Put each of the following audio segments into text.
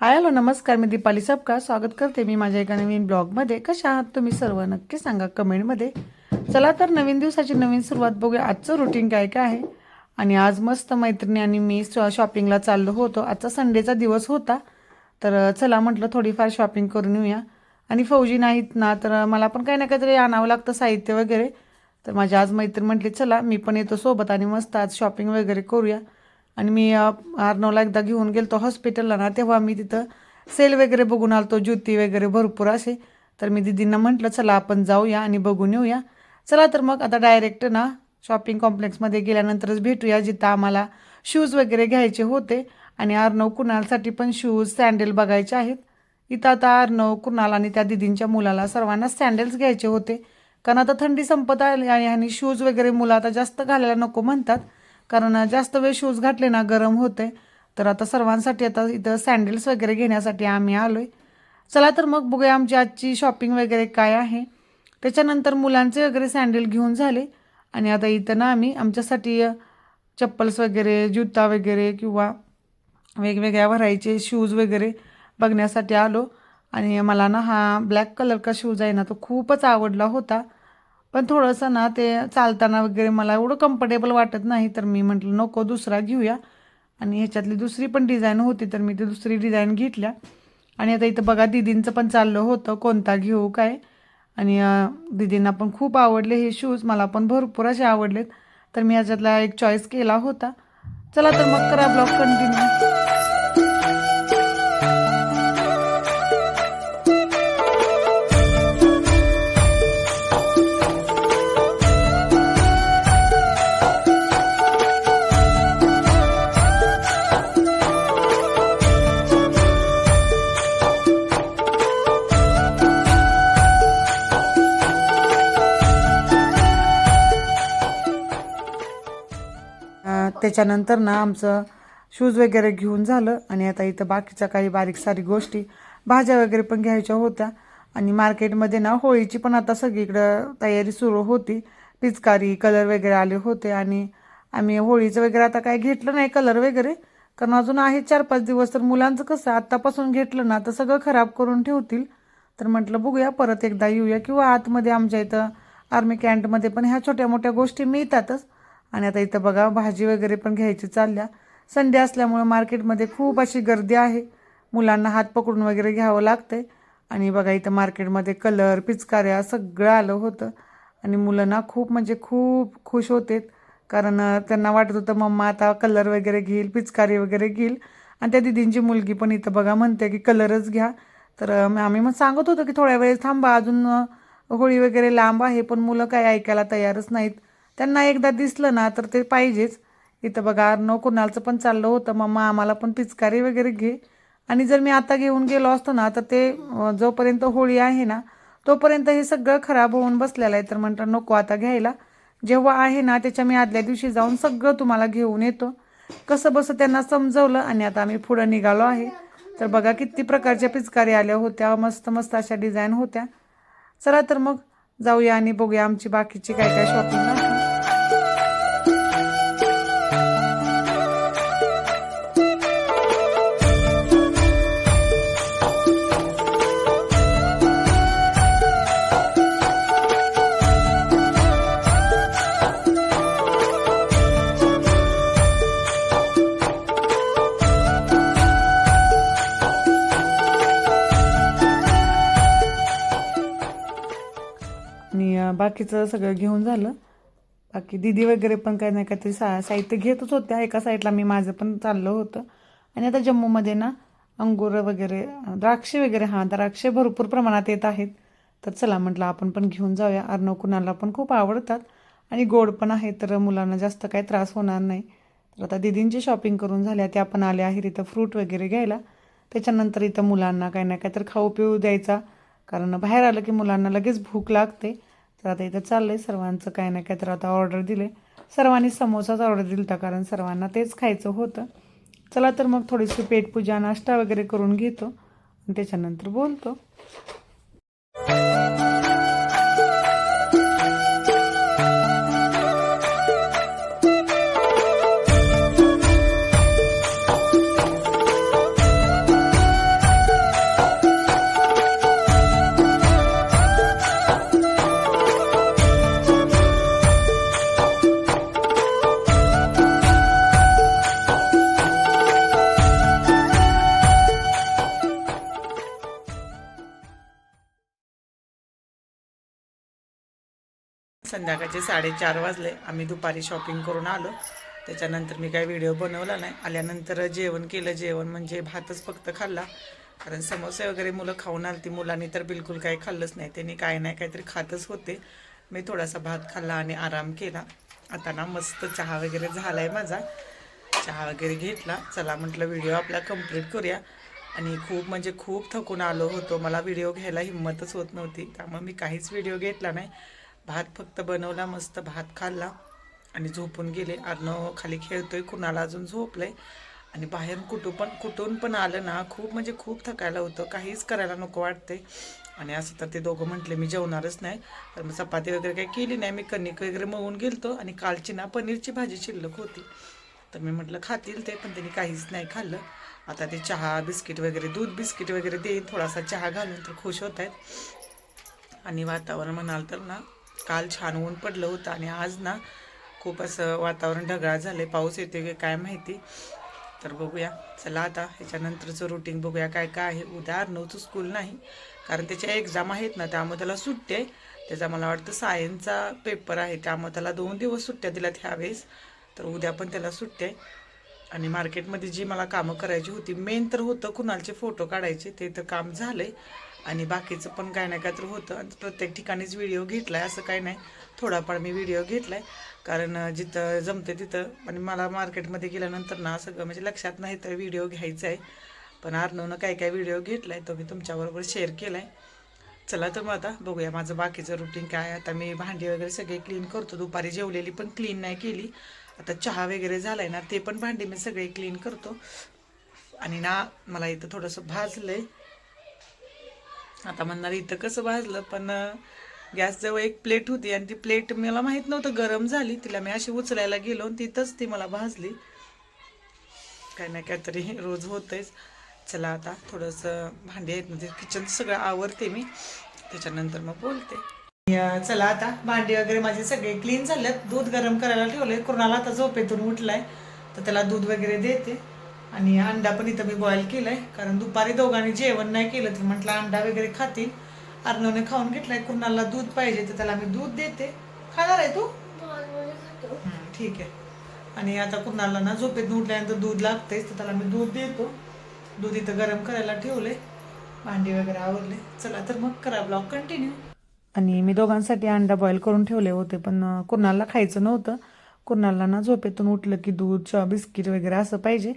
Hi hello नमस्कार मी दीपाली सबका स्वागत करते मी माझ्या एका नवीन ब्लॉगमध्ये. कशा आहात तुम्ही सर्व? नक्की सांगा कमेंटमध्ये. चला तर नवीन दिवसाची नवीन सुरुवात बघूया. आजचं रुटीन काय काय आहे? आणि आज मस्त मैत्रिणी आणि मी शॉपिंगला चाललो होतो. आजचा संडेचा दिवस होता. तर चला म्हटलं थोडीफार शॉपिंग करून येऊया. आणि फौजी नाहीत ना तर मला पण काही ना काहीतरी आणावं लागतं साहित्य वगैरे. तर माझी आज मैत्रीण म्हटली चला मी पण येतो सोबत आणि मस्त आज शॉपिंग वगैरे करूया. आणि मी आरनवला एकदा घेऊन गेलतो हॉस्पिटलला ना तेव्हा मी तिथं सेल वगैरे बघून आलतो ज्योती वगैरे भरपूर असे. तर मी दिदींना म्हटलं चला आपण जाऊया आणि बघून येऊया. चला तर मग आता डायरेक्ट ना शॉपिंग कॉम्प्लेक्समध्ये गेल्यानंतरच भेटूया जिथं आम्हाला शूज वगैरे घ्यायचे होते. आणि अर्णव कुणालसाठी पण शूज सँडल बघायचे आहेत. इथं आता अर्णव कुणाल आणि त्या दिदींच्या मुलाला सर्वांना सँडल्स घ्यायचे होते. कारण आता थंडी संपत आली आणि शूज वगैरे मुलं आता जास्त घालायला नको म्हणतात. कारण जास्त वेळ शूज घातले ना गरम होते. तर आता सर्वांसाठी आता इथं सँडल्स वगैरे घेण्यासाठी आम्ही आलो आहे चला तर मग बघूया आमची आजची शॉपिंग वगैरे काय आहे. त्याच्यानंतर मुलांचे वगैरे सँडल घेऊन झाले. आणि आता इथं ना आम्ही आमच्यासाठी चप्पल्स वगैरे जुता वगैरे किंवा वेगवेगळ्या भरायचे शूज वगैरे बघण्यासाठी आलो. आणि मला ना हा ब्लॅक कलर का शूज आहे ना तो खूपच आवडला होता. पण थोडंसं ना ते चालताना वगैरे मला एवढं कम्फर्टेबल वाटत नाही तर मी म्हटलं नको दुसरा घेऊया. आणि ह्याच्यातली दुसरी पण डिझाईन होती तर मी ती दुसरी डिझाईन घेतल्या. आणि आता इथं बघा दिदींचं पण चाललं होतं कोणता घेऊ काय? आणि दिदींना दीदींना पण खूप आवडले हे शूज मला पण भरपूर असे आवडलेत. तर मी ह्याच्यातला एक चॉईस केला होता. चला तर मग करा ब्लॉग कंटिन्यू त्याच्यानंतर ना आमचं शूज वगैरे घेऊन झालं. आणि आता इथं बाकीच्या काही बारीक सारी गोष्टी. भाज्या वगैरे पण घ्यायच्या होत्या. आणि मार्केटमध्ये ना होळीची पण आता सगळीकडं तयारी सुरू होती. पिचकारी कलर वगैरे आले होते. आणि आम्ही होळीचं वगैरे आता काय घेतलं नाही कलर वगैरे. कारण अजून आहे चार पाच दिवस. तर मुलांचं कसं आत्तापासून घेतलं ना तर सगळं खराब करून ठेवतील. तर म्हटलं बघूया परत एकदा येऊया. किंवा आतमध्ये आमच्या इथं आर्मी कॅन्टमध्ये पण ह्या छोट्या मोठ्या गोष्टी मिळतातच. आणि आता इथं बघा भाजी वगैरे पण घ्यायची चालल्या. संडे असल्यामुळं मार्केटमध्ये खूप अशी गर्दी आहे. मुलांना हात पकडून वगैरे घ्यावं लागतंय. आणि बघा इथं मार्केटमध्ये कलर पिचकाऱ्या सगळं आलं होतं. आणि मुलं ना खूप म्हणजे खूप खुश होते कारण त्यांना वाटत होतं मम्मा आता कलर वगैरे घेईल पिचकारी वगैरे घेईल. आणि त्या दिदींची मुलगी पण इथं बघा म्हणते की कलरच घ्या. तर आम्ही मग सांगत होतो की थोड्या वेळेस थांबा अजून होळी वगैरे लांब आहे पण मुलं काही ऐकायला तयारच नाहीत. त्यांना एकदा दिसलं ना तर ते पाहिजेच. इथं बघा न कुणालचं पण चाललं होतं. मम्मा आम्हाला पण पिचकारी वगैरे घे. आणि जर मी आता घेऊन गेलो असतो ना तर ते जोपर्यंत होळी आहे ना तोपर्यंत हे सगळं खराब होऊन बसलेलं आहे. तर म्हणतात नको आता घ्यायला. जेव्हा आहे ना त्याच्या मी आदल्या दिवशी जाऊन सगळं तुम्हाला घेऊन येतो. कसं बसं त्यांना समजवलं आणि आता आम्ही पुढं निघालो आहे. तर बघा किती प्रकारच्या पिचकारी आल्या होत्या. मस्त मस्त अशा डिझाईन होत्या. चला तर मग जाऊया आणि बघूया आमची बाकीची काय काय शॉपिंग. आणि बाकीचं सगळं घेऊन झालं. बाकी दिदी वगैरे पण काही नाही काहीतरी सा साहित्य घेतच होत्या. एका साईडला मी माझं पण चाललं होतं. आणि आता जम्मूमध्ये ना अंगूर वगैरे द्राक्षे वगैरे हां द्राक्षे भरपूर प्रमाणात येत आहेत. तर चला म्हटलं आपण पण घेऊन जाऊया. अर्णव कुणाला पण खूप आवडतात. आणि गोड पण आहे तर मुलांना जास्त काही त्रास होणार नाही. तर आता दिदींची शॉपिंग करून झाल्या त्या पण आल्या आहेत इथं फ्रूट वगैरे घ्यायला. त्याच्यानंतर इथं मुलांना काही ना काही तर खाऊ पिऊ द्यायचा. कारण बाहेर आलं की मुलांना लगेच भूक लागते. तर आता इथं चाललं आहे सर्वांचं काही ना काही तर आता ऑर्डर दिले सर्वांनी समोसाच ऑर्डर दिलता कारण सर्वांना तेच खायचं होतं. चला तर मग थोडीशी पेटपूजा नाश्ता वगैरे करून घेतो. आणि त्याच्यानंतर बोलतो. संध्याकाळचे साडेचार वाजले. आम्ही दुपारी शॉपिंग करून आलो. त्याच्यानंतर मी काही व्हिडिओ बनवला नाही. आल्यानंतर जेवण केलं. जेवण म्हणजे भातच फक्त खाल्ला. कारण समोसे वगैरे मुलं खाऊन आली ती मुलांनी तर बिलकुल काही खाल्लंच नाही. त्यांनी काय नाही काहीतरी खातच होते. मी थोडासा भात खाल्ला आणि आराम केला. आता ना मस्त चहा वगैरे झाला आहे माझा. चहा वगैरे घेतला. चला म्हटलं व्हिडिओ आपला कंप्लीट करूया. आणि खूप म्हणजे खूप थकून आलो होतो. मला व्हिडिओ घ्यायला हिंमतच होत नव्हती. त्यामुळे मी काहीच व्हिडिओ घेतला नाही. भात फक्त बनवला मस्त भात खाल्ला आणि झोपून गेले. अर्णव खाली खेळतोय कुणाला अजून झोपलंय? आणि बाहेर कुठून पण कुठून पण आलं ना खूप म्हणजे खूप थकायला होतं. काहीच करायला नको वाटते आणि असं तर ते दोघं म्हटले मी जेवणारच नाही. तर मग चपाती वगैरे काही केली नाही. मी कणिक वगैरे मळून गेलतो आणि कालची ना पनीरची भाजी शिल्लक होती. तर मी म्हटलं खातील ते पण त्यांनी काहीच नाही खाल्लं. आता ते चहा बिस्किट वगैरे दूध बिस्किट वगैरे देईन थोडासा चहा घालून तर खुश होत आहेत. आणि वातावरण म्हणाल तर ना काल छान ऊन पडलं होतं आणि आज ना खूप असं वातावरण ढगाळ झालं आहे पाऊस येतो की काय माहिती. तर बघूया. चला आता ह्याच्यानंतरचं रुटीन बघूया. काय काय आहे? उद्या अर्नवचं स्कूल नाही. कारण त्याच्या एक्झाम आहेत ना त्यामुळे त्याला सुट्टी आहे. त्याचा मला वाटतं सायन्सचा पेपर आहे. त्यामुळे त्याला दोन दिवस सुट्ट्या दिल्यात ह्यावेळेस. तर उद्या पण त्याला सुट्टी आहे. आणि मार्केटमध्ये जी मला कामं करायची होती मेन तर होतं कुणालचे फोटो काढायचे. ते तर काम झालं आहे आणि बाकीचं पण काय नाही काय तर होतं प्रत्येक ठिकाणीच व्हिडिओ घेतला आहे असं काही नाही. थोडाफार मी व्हिडिओ घेतला आहे कारण जिथं जमते तिथं. आणि मला मार्केटमध्ये गेल्यानंतर ना सगळं म्हणजे लक्षात नाही तर व्हिडिओ घ्यायचा आहे पण अर्णवनं काय काय व्हिडिओ घेतला आहे तो मी तुमच्याबरोबर शेअर केला आहे चला तर मग आता बघूया माझं बाकीचं रुटीन काय. आता मी भांडी वगैरे सगळे क्लीन करतो. दुपारी जेवलेली पण क्लीन नाही केली. आता चहा वगैरे झाला आहे ना ते पण भांडी मी सगळे क्लीन करतो. आणि ना मला इथं थोडंसं भाजलं आहे आता म्हणणार इथं कसं भाजलं पण गॅसजवळ एक प्लेट होती आणि ती प्लेट मला माहीत नव्हतं गरम झाली. तिला मी अशी उचलायला गेलो तिथंच ती मला भाजली. काय नाही काहीतरी रोज होतंयच. चला आता थोडंसं भांडी आहेत म्हणजे किचन सगळं आवरते मी. त्याच्यानंतर मग बोलते. चला आता भांडी वगैरे माझे सगळे क्लीन झालेत. दूध गरम करायला ठेवलंय. कुणाला आता झोपेतून उठलाय तर त्याला दूध वगैरे देते. आणि अंडा पण इथं मी बॉईल केलाय. कारण दुपारी दोघांनी जेवण नाही केलं तर म्हटलं अंडा वगैरे खातील. अर्णवने खाऊन घेतलाय. कुणाला दूध पाहिजे तर त्याला मी दूध देते. खाणार आहे तू? ठीक आहे. आणि आता कुणाला ना झोपेत उठल्यानंतर दूध लागतेच तर त्याला मी दूध देतो. दूध इथं गरम करायला ठेवले भांडी वगैरे आवरले. चला तर मग करा ब्लॉग कंटिन्यू आणि मी दोघांसाठी अंडा बॉईल करून ठेवले होते पण कुणाला खायचं नव्हतं. कुणाला ना झोपेतून उठलं की दूध च बिस्किट वगैरे असं पाहिजे.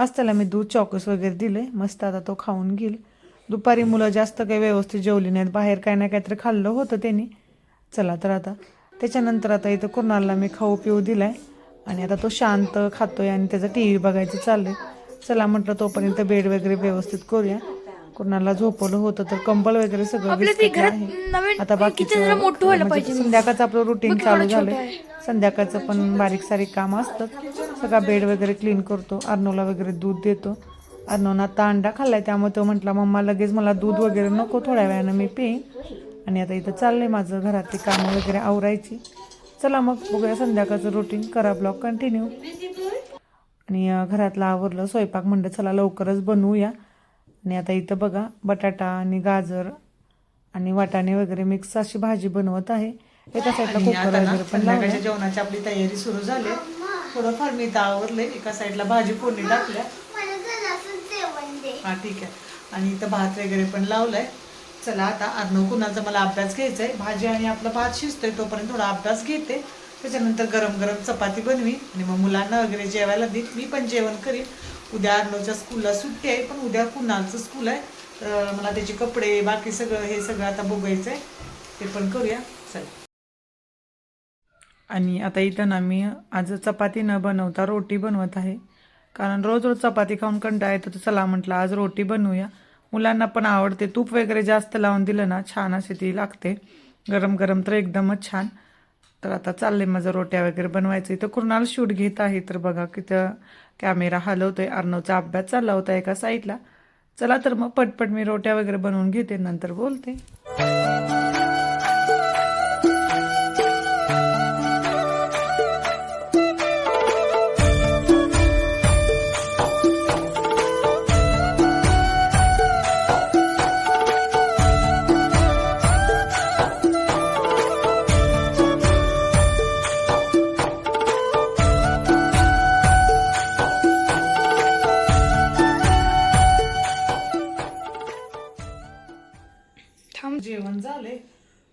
आज त्याला मी दूध चॉकस वगैरे दिले मस्त आता तो खाऊन घेईल. दुपारी मुलं जास्त काही व्यवस्थित जेवली नाहीत. बाहेर काय ना काहीतरी खाल्लं होतं त्यांनी. चला तर आता. त्याच्यानंतर आता इथं कुणाला मी खाऊ पिऊ दिलाय. आणि आता तो शांत खातोय आणि त्याचा टी व्ही बघायचं चाललंय. चला म्हटलं तोपर्यंत बेड वगैरे व्यवस्थित करूया. कुणाला झोपवलं होतं तर कंबल वगैरे सगळं विस्कटलं आहे. आता बाकीचं म्हणजे संध्याकाळचं आपलं रुटीन चालू झालंय. संध्याकाळचं पण बारीक सारीक काम असतं सगळा बेड वगैरे क्लीन करतो. अर्नवला वगैरे दूध देतो. अर्नवनं आता अंडा खाल्लाय त्यामुळे तो म्हटला मम्मा लगेच मला दूध वगैरे नको थोड्या वेळानं मी पेईन. आणि आता इथं चाललंय माझं घरातली कामं वगैरे आवरायची. चला मग बघूया संध्याकाळचं रुटीन करा ब्लॉग कंटिन्यू आणि घरातलं आवरलं स्वयंपाक म्हणलं चला लवकरच बनवूया. आणि आता इथं बघा बटाटा आणि गाजर आणि वाटाणे वगैरे मिक्स अशी भाजी बनवत आहे. एका साईडला कुकर वगैरे पण लावलंय. जेवणाची आपली तयारी सुरू झाली. थोडंफार मी आवरले एका साईडला भाजी फोडणी टाकल्या. हा ठीक आहे. आणि इथं भात वगैरे पण लावलाय. चला आता अर्णव कुणाचा मला अभ्यास घ्यायचा आहे. भाजी आणि आपला भात शिजतोय तोपर्यंत थोडा अभ्यास घेते. त्याच्यानंतर गरम गरम चपाती बनवी. आणि मग मुलांना वगैरे जेवायला देईन मी पण जेवण करीन. उद्या अर्णवच्या स्कूलला सुट्टी आहे पण उद्या कुणालचं स्कूल आहे. तर मला त्याचे कपडे बाकी सगळं हे सगळं आता बघायचं आहे ते पण करूया. चल. आणि आता इथं ना मी आज चपाती न बनवता रोटी बनवत आहे. कारण रोज रोज चपाती खाऊन कंटाळा येतो तर चला म्हटलं आज रोटी बनवूया. मुलांना पण आवडते. तूप वगैरे जास्त लावून दिलं ना छान अशी ती लागते. गरम गरम तर एकदमच छान. तर आता चाललंय माझं रोट्या वगैरे बनवायचं. इथं कुणाला शूट घेत आहे तर बघा किती कॅमेरा हलवतोय. अर्णवचा अभ्यास चालला होता एका साईडला चला तर मग पटपट मी रोट्या वगैरे बनवून घेते नंतर बोलते.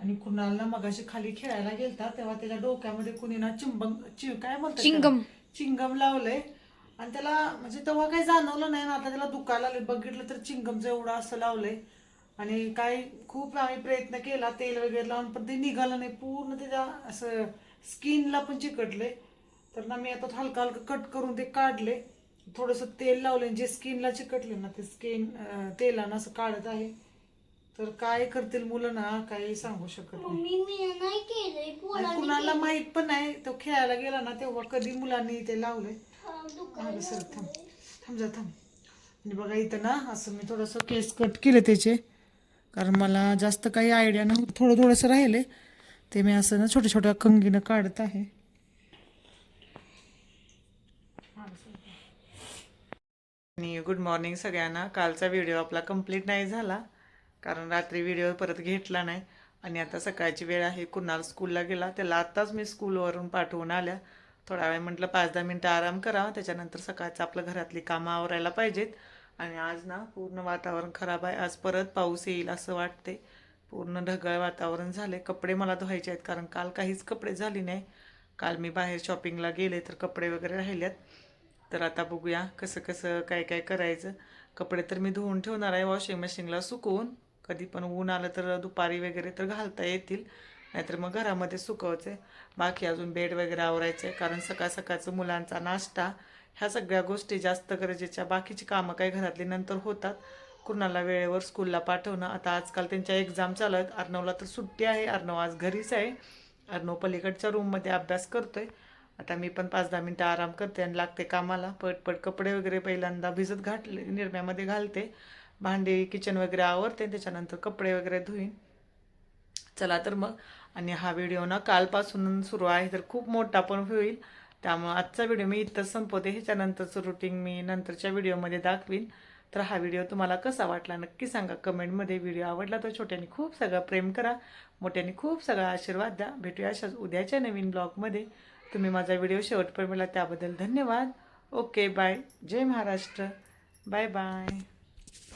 आणि कुणाला मगाशी खाली खेळायला गेलता तेव्हा त्याच्या डोक्यामध्ये कुणी ना चिंबंग चि काय म्हणतात चिंगम. चिंगम लावलंय. आणि त्याला म्हणजे तेव्हा काही जाणवलं नाही ना आता त्याला दुखायला लागले बघितलं तर चिंगमचं एवढं असं लावलंय. आणि काय खूप आम्ही प्रयत्न केला तेल वगैरे लावून पण ते निघालं नाही. पूर्ण त्याच्या असं स्किनला पण चिकटले तर ना मी आता हलका हलका कट करून ते काढले थोडंसं तेल लावले जे स्किनला चिकटले ना ते स्किन तेलानं असं काढत आहे. तर काय करतील मुलं ना काही सांगू शकत नाही. मम्मी मी नाही केलंय आणि पोरांनी कुणाला माहीत पण नाही तो खेळायला गेला ना तेव्हा कधी मुलांनी ते लावलंय. हा, मागं सर थांब. थांब जा थांब. आणि बघा इथं ना असं मी थोडंसं केस कट केले त्याचे. कारण मला जास्त काही आयडिया नव्हतं थोडं थोडंसं राहिले ते मी असं ना छोट्या छोट्या कंगीनं काढत आहे. आणि गुड मॉर्निंग सगळ्यांना. कालचा व्हिडिओ आपला कंप्लीट नाही झाला. कारण रात्री व्हिडिओ परत घेतला नाही. आणि आता सकाळची वेळ आहे. कुणाल स्कूलला गेला. त्याला आत्ताच मी स्कूलवरून पाठवून आल्या. थोडा वेळ म्हटलं पाच दहा मिनटं आराम करावा त्याच्यानंतर सकाळचं आपलं घरातली कामं आवरायला पाहिजेत. आणि आज ना पूर्ण वातावरण खराब आहे. आज परत पाऊस येईल असं वाटते पूर्ण ढगाळ वातावरण झाले कपडे मला धुवायचे आहेत. कारण काल काहीच कपडे झाली नाही. काल मी बाहेर शॉपिंगला गेले तर कपडे वगैरे राहिलेत. तर आता बघूया कसं कसं काय काय करायचं. कपडे तर मी धुवून ठेवणार आहे. वॉशिंग मशीनला सुकवून. कधी पण ऊन आलं तर दुपारी वगैरे तर घालता येतील. नाहीतर मग घरामध्ये सुकवायचे. बाकी अजून बेड वगैरे आवरायचं. आहे कारण सकाळ सकाळचं मुलांचा नाश्ता ह्या सगळ्या गोष्टी जास्त गरजेच्या. बाकीची कामं काही घरातली नंतर होतात. कुणाला वेळेवर स्कूलला पाठवणं. आता आजकाल त्यांच्या एक्झाम चालू आहेत. अर्णवला तर सुट्टी आहे. अर्णव आज घरीच आहे. अर्णव पलीकडच्या रूममध्ये अभ्यास करतोय. आता मी पण पाच दहा मिनटं आराम करते आणि लागते कामाला. पटपट कपडे वगैरे पहिल्यांदा भिजत घाटले निरम्यामध्ये घालते. भांडे किचन वगैरे आवरते त्याच्यानंतर कपडे वगैरे धुईन. चला तर मग. आणि हा व्हिडिओ ना कालपासून सुरू आहे तर खूप मोठा पण होईल. त्यामुळं आजचा व्हिडिओ मी इथं संपवते. ह्याच्यानंतरचं रुटीन मी नंतरच्या व्हिडिओमध्ये दाखवीन. तर हा व्हिडिओ तुम्हाला कसा वाटला नक्की सांगा. कमेंटमध्ये व्हिडिओ आवडला तर छोट्यांनी खूप सगळं प्रेम करा. मोठ्यांनी खूप सगळा आशीर्वाद द्या. भेटूया अशाच उद्याच्या नवीन ब्लॉगमध्ये तुम्ही माझा व्हिडिओ शेवटपर्यंत मिळाला त्याबद्दल धन्यवाद. ओके बाय जय महाराष्ट्र. Bye bye